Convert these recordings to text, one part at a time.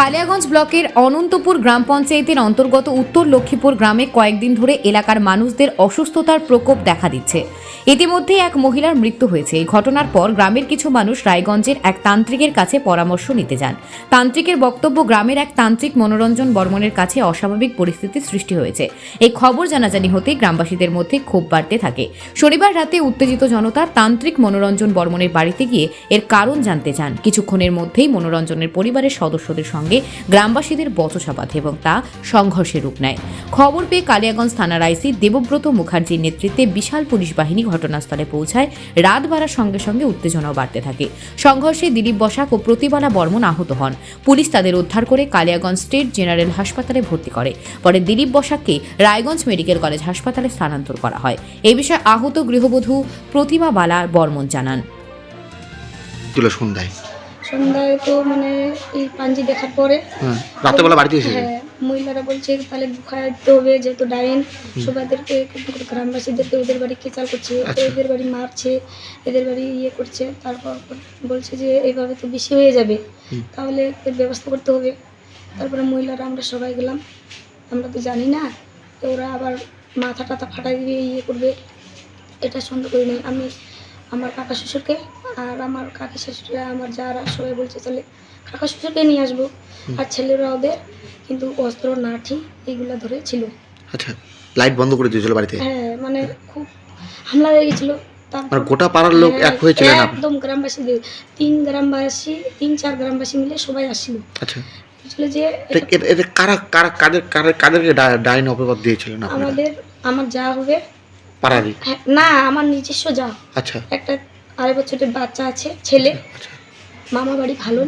কালিয়াগঞ্জ ব্লকের অনন্তপুর গ্রাম পঞ্চায়েতের অন্তর্গত উত্তর লক্ষ্মীপুর গ্রামে কয়েকদিন ধরে এলাকার মানুষদের অসুস্থতার প্রকোপ দেখা দিচ্ছে। ইতিমধ্যে এক মহিলার মৃত্যু হয়েছে। এই ঘটনার পর গ্রামের কিছু মানুষ রায়গঞ্জের এক তান্ত্রিকের কাছে পরামর্শ নিতে যান। তান্ত্রিকের বক্তব্য গ্রামের এক তান্ত্রিক মনোরঞ্জন বর্মনের কাছে অস্বাভাবিক পরিস্থিতির সৃষ্টি হয়েছে। এই খবর জানাজানি হতেই গ্রামবাসীদের মধ্যে ক্ষোভ বাড়তে থাকে। শনিবার রাতে উত্তেজিত জনতা তান্ত্রিক মনোরঞ্জন বর্মনের বাড়িতে গিয়ে এর কারণ জানতে চান। কিছুক্ষণের মধ্যেই মনোরঞ্জনের পরিবারের সদস্যদের সঙ্গে গ্রামবাসীদের বচসা বাঁধে এবং তা সংঘর্ষের রূপ নেয়। খবর পেয়ে কালিয়াগঞ্জ থানার আইসি দেবব্রত মুখার্জির নেতৃত্বে বিশাল পুলিশ বাহিনী ঘটনাস্থলে পৌঁছায়। রাত বাড়ার সঙ্গে সঙ্গে উত্তেজনাও বাড়তে থাকে। সংঘর্ষে দিলীপ বসাক ও প্রতিবালা বর্মন আহত হন। পুলিশ তাদের উদ্ধার করে কালিয়াগঞ্জ স্টেট জেনারেল হাসপাতালে ভর্তি করে। পরে দিলীপ বসাককে রায়গঞ্জ মেডিকেল কলেজ হাসপাতালে স্থানান্তর করা হয়। এ বিষয়ে আহত গৃহবধূ প্রতিমা বালা বর্মন জানান। সন্ধ্যায় সন্ধ্যায় তো মানে এই পাঞ্জি দেখার পরে হ্যাঁ রাত্রেবেলা বাড়িতে এসেছে হ্যাঁ মহিলারা বলছে তাহলে খাওয়া দিতে হবে যেহেতু ডাইন সবাইদেরকে গ্রামবাসীদেরকে ওদের বাড়ি কেচাল করছে আচ্ছা। এদের বাড়ি মারছে এদের বাড়ি ইয়ে করছে তারপর বলছে যে এইভাবে তো বেশি হয়ে যাবে তাহলে এর ব্যবস্থা করতে হবে। তারপরে মহিলারা আমরা সবাই গেলাম আমরা তো জানি না ওরা আবার মাথা টাথা ফাটাই দিয়ে ইয়ে করবে এটা সন্দেহ করি নাই। আমি আমার কাকা শ্বশুরকে আর আমার কাকি শ্বশুররা আমার যারা সবাই বলছে তাহলে কাকা শ্বশুরকে নিয়ে আসব। আর ছেলেরা ওদের কিন্তু অস্ত্র নাঠি এগুলো ধরে ছিল। আচ্ছা লাইট বন্ধ করে দিয়েছিল বাড়িতে? হ্যাঁ মানে খুব হামলা হয়ে গেছিল। তারপর মানে গোটা পাড়ার লোক হ্যাঁ, এক হয়েছিলেন আপনি একদম গ্রামবাসী তিন গ্রামবাসী তিন চার গ্রামবাসী মিলে সবাই আসছিল। আচ্ছা। যে এটা- কারা কারা কাদের কাদের কাদেরকে ডাইন অপবাদ দিয়েছিলেন আপনারা? আমাদের আমার যা হবে পাড়ারই? হ্যাঁ, না আমার নিজস্ব যা। আচ্ছা। একটা আড়াই বছরের বাচ্চা আছে ছেলে। মামা বাড়ি ভালো।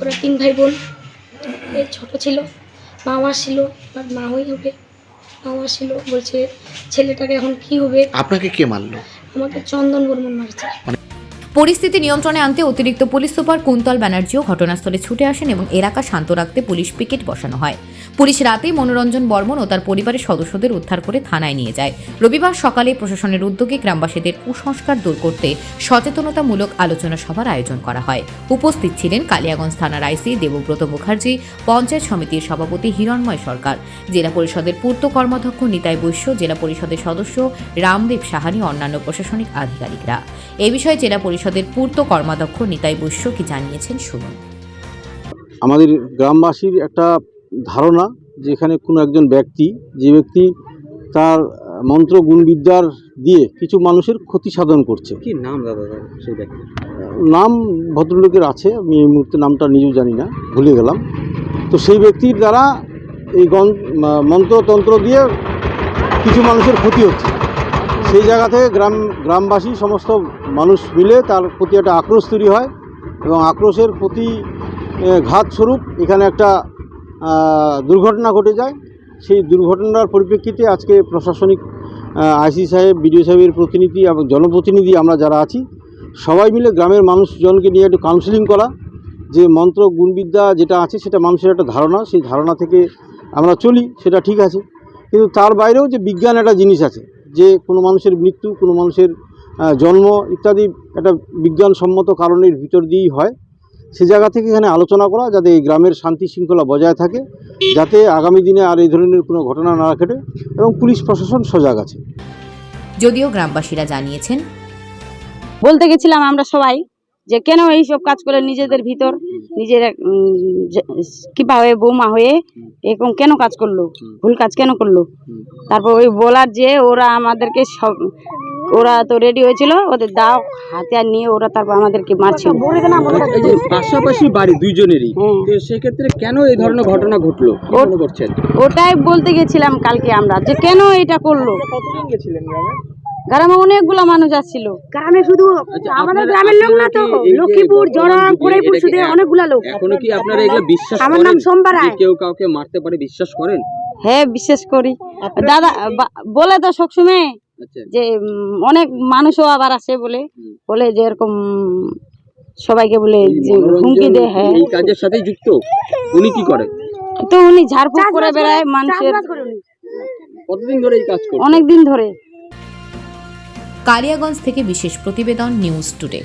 ওরা তিন ভাই বোন এই ছোট ছিল মামা ছিল আর মা হই হবে। মামা ছিল বলছে ছেলেটাকে এখন কি হবে? আপনাকে কে মারলো? আমাকে চন্দন বর্মন মারছে। পরিস্থিতি নিয়ন্ত্রণে আনতে অতিরিক্ত পুলিশ সুপার কুন্তল ব্যানার্জিও ঘটনাস্থলে ছুটে আসেন এবং এলাকা শান্ত রাখতে পুলিশ পিকেট বসানো হয়। পুলিশ রাতেই মনোরঞ্জন বর্মন ও তার পরিবারের সদস্যদের উদ্ধার করে থানায় নিয়ে যায়। রবিবার সকালে প্রশাসনের উদ্যোগে গ্রামবাসীদের কুসংস্কার দূর করতে সচেতনতামূলক আলোচনা সভার আয়োজন করা হয়। উপস্থিত ছিলেন কালিয়াগঞ্জ থানার আইসি দেবব্রত মুখার্জি, পঞ্চায়েত সমিতির সভাপতি হিরণময় সরকার, জেলা পরিষদের পূর্ত কর্মাধ্যক্ষ নিতাই বৈশ্য, জেলা পরিষদের সদস্য রামদেব সাহানি, অন্যান্য প্রশাসনিক আধিকারিকরা। এ বিষয়ে জেলা পরিষদের পূর্ত কর্মাধ্যক্ষ নিতাই বৈশ্য কি জানিয়েছেন শুনুন। আমাদের গ্রামবাসীর একটা ধারণা যে এখানে কোনো একজন ব্যক্তি যে ব্যক্তি তার মন্ত্র গুণবিদ্যার দিয়ে কিছু মানুষের ক্ষতি সাধন করছে। কি নাম দাদা সেই ব্যক্তি নাম ভদ্রলোকের আছে আমি এই মুহূর্তে নামটা নিজেও জানি না ভুলে গেলাম। তো সেই ব্যক্তির দ্বারা এই গণ মন্ত্রতন্ত্র দিয়ে কিছু মানুষের ক্ষতি হচ্ছে। সেই জায়গা থেকে গ্রাম গ্রামবাসী সমস্ত মানুষ মিলে তার প্রতি একটা আক্রোশ তৈরি হয় এবং আক্রোশের প্রতি আহ, ঘাতস্বরূপ এখানে একটা দুর্ঘটনা ঘটে যায়। সেই দুর্ঘটনার পরিপ্রেক্ষিতে আজকে প্রশাসনিক আইসি সাহেব, বিডিও সাহেবের প্রতিনিধি এবং জনপ্রতিনিধি আমরা যারা আছি, সবাই মিলে গ্রামের মানুষজনকে নিয়ে একটু কাউন্সিলিং করা। যে মন্ত্র, গুণবিদ্যা যেটা আছে, সেটা মানুষের একটা ধারণা। সেই ধারণা থেকে আমরা চলি, সেটা ঠিক আছে। কিন্তু তার বাইরেও যে বিজ্ঞান একটা জিনিস আছে, যে কোনো মানুষের মৃত্যু, কোনো মানুষের জন্ম ইত্যাদি একটা বিজ্ঞানসম্মত কারণের ভিতর দিয়েই হয়। সে জায়গা থেকে এখানে আলোচনা করা যাতে এই গ্রামের শান্তি শৃঙ্খলা বজায় থাকে যাতে আগামী দিনে আর এই ধরনের কোনো ঘটনা না ঘটে এবং পুলিশ প্রশাসন সজাগ আছে। যদিও গ্রামবাসীরা জানিয়েছেন বলতে গেছিলাম আমরা সবাই যে কেন এইসব কাজ করে নিজেদের ভিতর নিজের হয়ে বৌমা হয়ে এরকম কেন কাজ করল? ভুল কাজ কেন করল? তারপর ওই বলার যে ওরা আমাদেরকে সব ওরা তো রেডি হয়েছিল ওদের দাও হাতিয়ার নিয়ে ওরা তারপর আমাদেরকে মারছিল। পাশাপাশি বাড়ি দুইজনেরই। হ্যাঁ। তো সেক্ষেত্রে কেন এই ধরনের ঘটনা ঘটলো? করছেন? ওটাই বলতে গেছিলাম কালকে আমরা যে কেন এটা করল? গ্রামে? অনেকগুলো মানুষ আসছিল। গ্রামে শুধু আচ্ছা, আমাদের গ্রামের লোক না তো লক্ষ্মীপুর বর্তমান জড়াং কোরাইপুর শুধু অনেকগুলা লোক। এখনও কি আপনারা এগুলো বিশ্বাস আমার নাম সোমবার কেউ কাউকে মারতে পারে বিশ্বাস করেন? হ্যাঁ বিশ্বাস করি। দাদা বা- বলে তো সবসময়। যে অনেক মানুষও আবার আসে বলে বলে যে এরকম সবাইকে বলে যে হুমকি দে দেয় হ্যাঁ। এই কাজের সাথে যুক্ত। উনি কি করে তো উনি ঝাড়ফুঁক করে বেড়ায় মানুষের। কতদিন ধরে এই কাজ করে অনেক দিন ধরে। কালিয়াগঞ্জ থেকে বিশেষ প্রতিবেদন নিউজ টুডে।